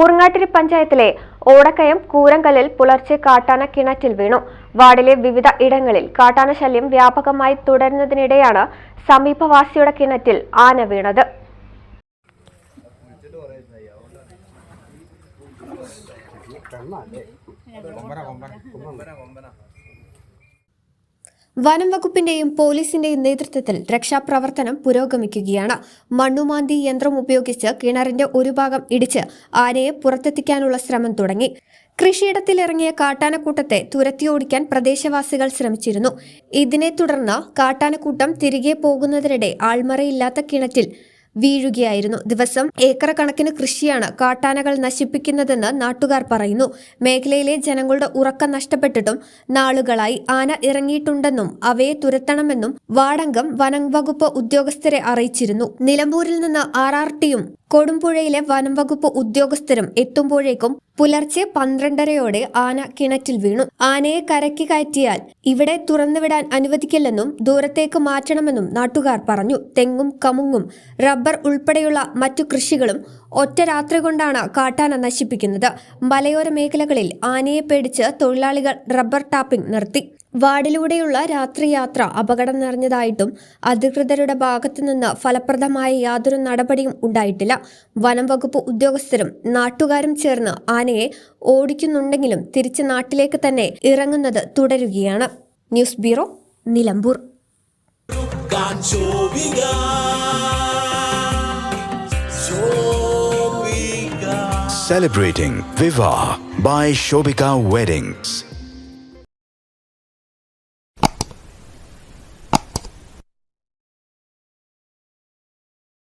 ഊർങ്ങാട്ടിരി പഞ്ചായത്തിലെ ഓടക്കയം കൂരങ്കലിൽ പുലർച്ചെ കാട്ടാന കിണറ്റിൽ വീണു. വാർഡിലെ വിവിധ ഇടങ്ങളിൽ കാട്ടാന ശല്യം വ്യാപകമായി തുടരുന്നതിനിടെയാണ് സമീപവാസിയുടെ കിണറ്റിൽ ആന വീണത്. വനം വകുപ്പിന്റെയും പോലീസിന്റെയും നേതൃത്വത്തിൽ രക്ഷാപ്രവർത്തനം പുരോഗമിക്കുകയാണ്. മണ്ണുമാന്തി യന്ത്രം ഉപയോഗിച്ച് കിണറിന്റെ ഒരു ഭാഗം ഇടിച്ച് ആനയെ പുറത്തെത്തിക്കാനുള്ള ശ്രമം തുടങ്ങി. കൃഷിയിടത്തിലിറങ്ങിയ കാട്ടാനക്കൂട്ടത്തെ തുരത്തിയോടിക്കാൻ പ്രദേശവാസികൾ ശ്രമിച്ചിരുന്നു. ഇതിനെ തുടർന്ന് കാട്ടാനക്കൂട്ടം തിരികെ പോകുന്നതിനിടെ ആൾമറയില്ലാത്ത കിണറ്റിൽ വീഴുകയായിരുന്നു. ദിവസം ഏക്കർ കണക്കിന് കൃഷിയാണ് കാട്ടാനകൾ നശിപ്പിക്കുന്നതെന്ന് നാട്ടുകാർ പറയുന്നു. മേഖലയിലെ ജനങ്ങളുടെ ഉറക്കം നഷ്ടപ്പെട്ടിട്ടും നാളുകളായി ആന ഇറങ്ങിയിട്ടുണ്ടെന്നും അവയെ തുരത്തണമെന്നും വാടങ്കം വനം വകുപ്പ് ഉദ്യോഗസ്ഥരെ അറിയിച്ചിരുന്നു. നിലമ്പൂരിൽ നിന്ന് ആർ ആർ ടിയും കൊടുമ്പുഴയിലെ വനം വകുപ്പ് ഉദ്യോഗസ്ഥരും എത്തുമ്പോഴേക്കും പുലർച്ചെ പന്ത്രണ്ടരയോടെ ആന കിണറ്റിൽ വീണു. ആനയെ കരക്കി കയറ്റിയാൽ ഇവിടെ തുറന്നുവിടാൻ അനുവദിക്കില്ലെന്നും ദൂരത്തേക്ക് മാറ്റണമെന്നും നാട്ടുകാർ പറഞ്ഞു. തെങ്ങും കമുങ്ങും റബ്ബർ ഉൾപ്പെടെയുള്ള മറ്റു കൃഷികളും ഒറ്റ രാത്രി കൊണ്ടാണ് കാട്ടാന നശിപ്പിക്കുന്നത്. മലയോര മേഖലകളിൽ ആനയെ പേടിച്ച് തൊഴിലാളികൾ റബ്ബർ ടാപ്പിംഗ് നിർത്തി. വാർഡിലൂടെയുള്ള രാത്രിയാത്ര അപകടം നിറഞ്ഞതായിട്ടും അധികൃതരുടെ ഭാഗത്തുനിന്ന് ഫലപ്രദമായ യാതൊരു നടപടിയും ഉണ്ടായിട്ടില്ല. വനം വകുപ്പ് ഉദ്യോഗസ്ഥരും നാട്ടുകാരും ചേർന്ന് ആനയെ ഓടിക്കുന്നുണ്ടെങ്കിലും തിരിച്ച് നാട്ടിലേക്ക് തന്നെ ഇറങ്ങുന്നത് തുടരുകയാണ്. News bureau Nilambur. Celebrating Viva by Shobika Weddings.